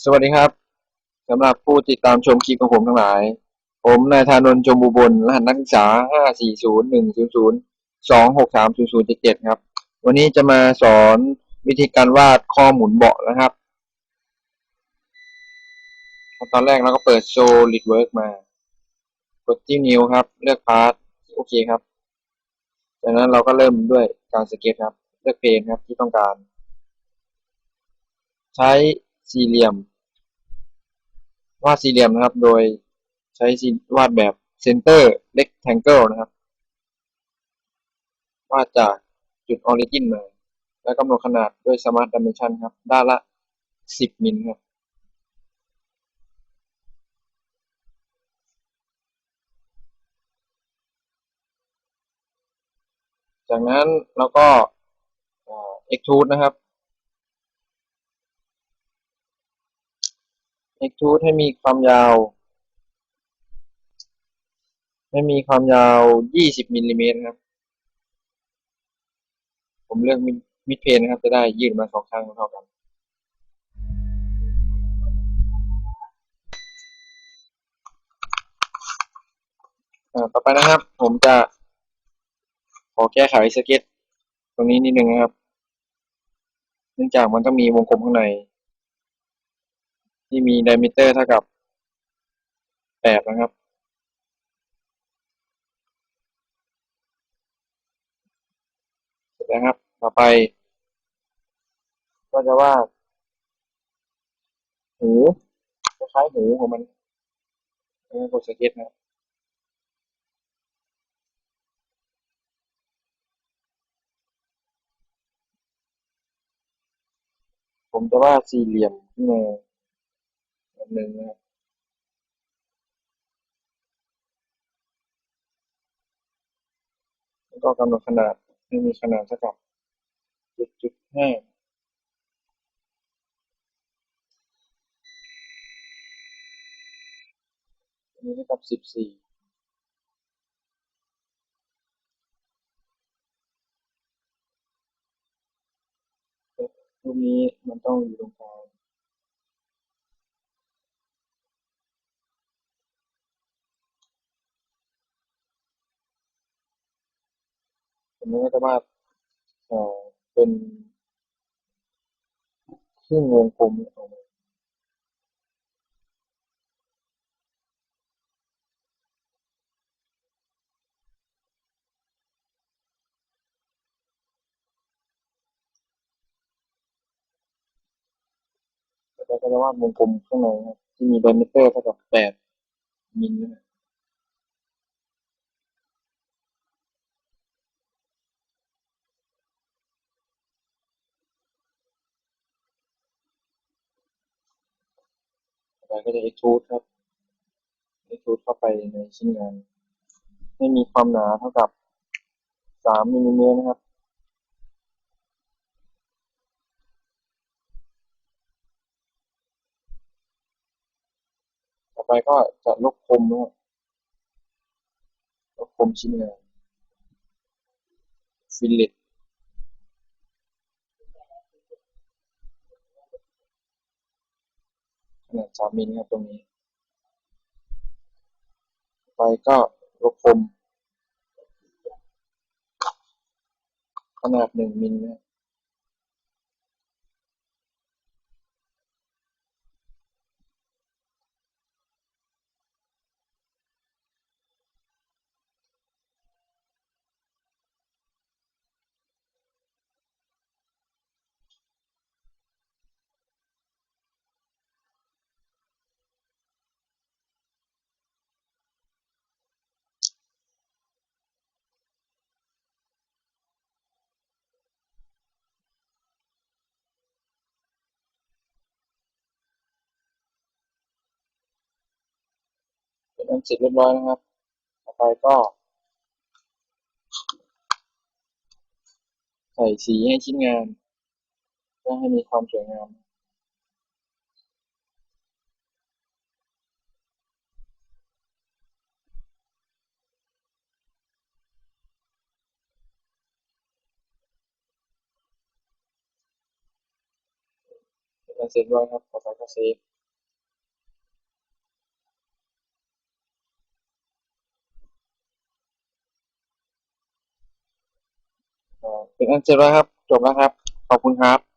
สวัสดีครับสำหรับผู้ติดตามชมคลิปของผมทั้งหลาย ผมนายธานนท์ชมบุบลรหัสนักศึกษา 5401002630077 ครับ วันนี้จะมาสอนวิธีการวาดข้อหมุนเบาะนะครับ ตอนแรกเราก็เปิด SolidWorks มา กดที่นิ้วครับ เลือกพาร์ทโอเคครับ จากนั้นเราก็เริ่มด้วยการสเก็ตครับ เลือกเพนครับที่ต้องการ ใช้ สี่เหลี่ยม วาดสี่เหลี่ยมนะครับ โดยใช้วาดแบบ center rectangle นะครับ วาดจากจุด origin มา แล้วกำหนดขนาดด้วย smart dimension ครับ ด้านละ 10 มิลครับจากนั้นเราก็เอ่อ extrude นะครับ extrude ให้มีความยาว ให้มีความยาว 20มิลลิเมตรครับ ผมเลือกมิดเพนนะครับ จะได้ยืดมาสองข้างเท่ากันอ่าต่อไปนะครับ ผมจะ ขอแก้ไขสเก็ต ตรงนี้นิดนึงนะครับ เนื่องจากมันต้องมีวงกลมข้างใน ที่มี diameter เท่ากับ8นะครับ เสร็จแล้วครับ ต่อไป ก็จะว่าหูคล้ายหูของมันแล้วก็กดสเก็ตนะครับผมจะว่าสี่เหลี่ยมขึ้นมา แบบหนึ่งนะครับแล้วก็กำหนดขนาดให้มีขนาดเท่ากับ7.5อันนี้เท่ากับ14รูปนี้มันต้องอยู่ตรงกลาง ผมก็จะวาเอ่อเป็นครึ่งวงกลมออกมาแล้วก็จะวาดวงกลมข้างในครับที่มี diameter เท่ากับ8มิลนะครับ ไปก็จะ extrude ครับ extrude เข้าไปในชิ้นงานให้มีความหนาเท่ากับ 3มิลลิเมตรนะครับต่อไปก็จะลบคมนะครับลบคมชิ้นงาน fillet ขนาด3มิลครับตรงนี้ ไปก็ลบคมขนาดหนึ่งมิลนะ ครับเป็นเสร็จเรียบร้อยนะครับ ต่อไปก็ ใส่สีให้ชิ้นงานเพื่อให้มีความสวยงามเสร็จด้วยครับ ต่อไปก็เซฟ เป็นอันเสร็จแล้วครับ จบแล้วครับ ขอบคุณครับ